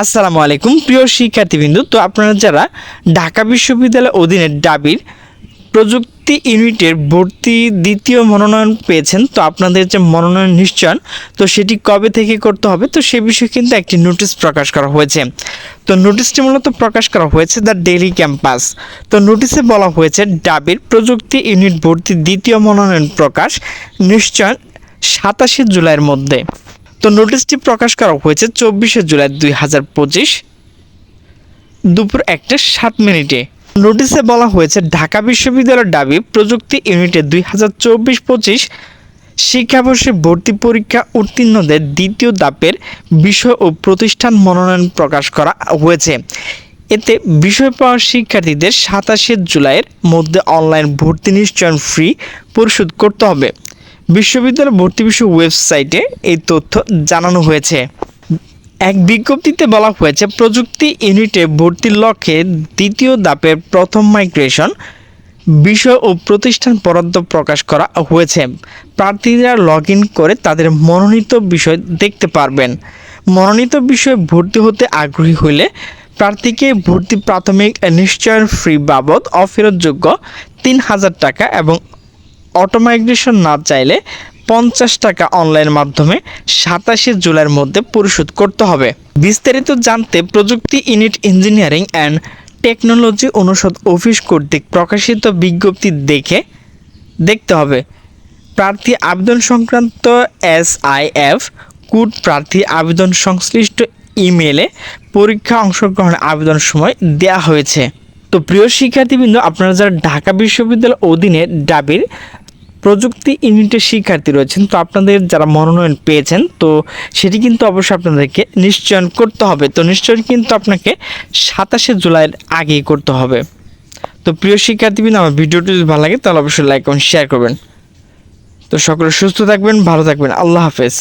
আসসালামু আলাইকুম, প্রিয় শিক্ষার্থীবৃন্দু। তো আপনারা যারা ঢাকা বিশ্ববিদ্যালয়ের অধীনে ডাবির প্রযুক্তি ইউনিটের ভর্তি দ্বিতীয় মনোনয়ন পেয়েছেন, তো আপনাদের যে মনোনয়ন নিশ্চয়ন, তো সেটি কবে থেকে করতে হবে, তো সে বিষয়ে কিন্তু একটি নোটিশ প্রকাশ করা হয়েছে। তো নোটিশটি মূলত প্রকাশ করা হয়েছে দ্য ডেইলি ক্যাম্পাস। তো নোটিশে বলা হয়েছে, ডাবির প্রযুক্তি ইউনিট ভর্তি দ্বিতীয় মনোনয়ন প্রকাশ নিশ্চয়ন সাতাশে জুলাইয়ের মধ্যে। তো নোটিশটি প্রকাশ করা হয়েছে চব্বিশে জুলাই দুই হাজার পঁচিশ দুপুর একটা সাত মিনিটে। নোটিশে বলা হয়েছে, ঢাকা বিশ্ববিদ্যালয়ের দাবি, প্রযুক্তি ইউনিটে দুই হাজার চব্বিশ পঁচিশ শিক্ষাবর্ষে ভর্তি পরীক্ষা উত্তীর্ণদের দ্বিতীয় ধাপের বিষয় ও প্রতিষ্ঠান মনোনয়ন প্রকাশ করা হয়েছে। এতে বিষয় পাওয়া শিক্ষার্থীদের সাতাশে জুলাইয়ের মধ্যে অনলাইন ভর্তি নিশ্চয়ন ফ্রি পরিশোধ করতে হবে। বিশ্ববিদ্যালয় ভর্তি বিষয় ওয়েবসাইটে এই তথ্য জানানো হয়েছে। এক বিজ্ঞপ্তিতে বলা হয়েছে, প্রযুক্তি ইউনিটে ভর্তির লক্ষ্যে দ্বিতীয় দাপের প্রথম মাইগ্রেশন বিষয় ও প্রতিষ্ঠান বরাদ্দ প্রকাশ করা হয়েছে। প্রার্থীরা লগ করে তাদের মনোনীত বিষয় দেখতে পারবেন। মনোনীত বিষয়ে ভর্তি হতে আগ্রহী হলে প্রার্থীকে ভর্তি প্রাথমিক নিশ্চয়ন ফ্রি বাবদ অফেরতযোগ্য তিন হাজার টাকা এবং অটো মাইগ্রেশন না চাইলে পঞ্চাশ টাকা অনলাইন মাধ্যমে সাতাশে জুলাইয়ের মধ্যে পরিশোধ করতে হবে। বিস্তারিত জানতে প্রযুক্তি ইউনিট ইঞ্জিনিয়ারিং অ্যান্ড টেকনোলজি অনুষদ অফিস কর্তৃক প্রকাশিত বিজ্ঞপ্তি দেখে দেখতে হবে। প্রার্থী আবেদন সংক্রান্ত এস আই এফ কুট প্রার্থী আবেদন সংশ্লিষ্ট ইমেলে পরীক্ষা অংশগ্রহণের আবেদন সময় দেওয়া হয়েছে। তো প্রিয় শিক্ষার্থীবৃন্দ, আপনারা যারা ঢাকা বিশ্ববিদ্যালয়ের অধীনে ডাবির প্রযুক্তি ইউনিটের শিক্ষার্থী রয়েছেন, তো আপনাদের যারা মনোনয়ন পেয়েছেন, তো সেটি কিন্তু অবশ্যই আপনাদেরকে নিশ্চয়ন করতে হবে। তো নিশ্চয়ন কিন্তু আপনাকে সাতাশে জুলাইয়ের আগেই করতে হবে। তো প্রিয় শিক্ষার্থীবৃন্দ, আমার ভিডিওটি যদি ভালো লাগে, তাহলে অবশ্যই লাইক এবং শেয়ার করবেন। তো সকলে সুস্থ থাকবেন, ভালো থাকবেন, আল্লাহ হাফেজ।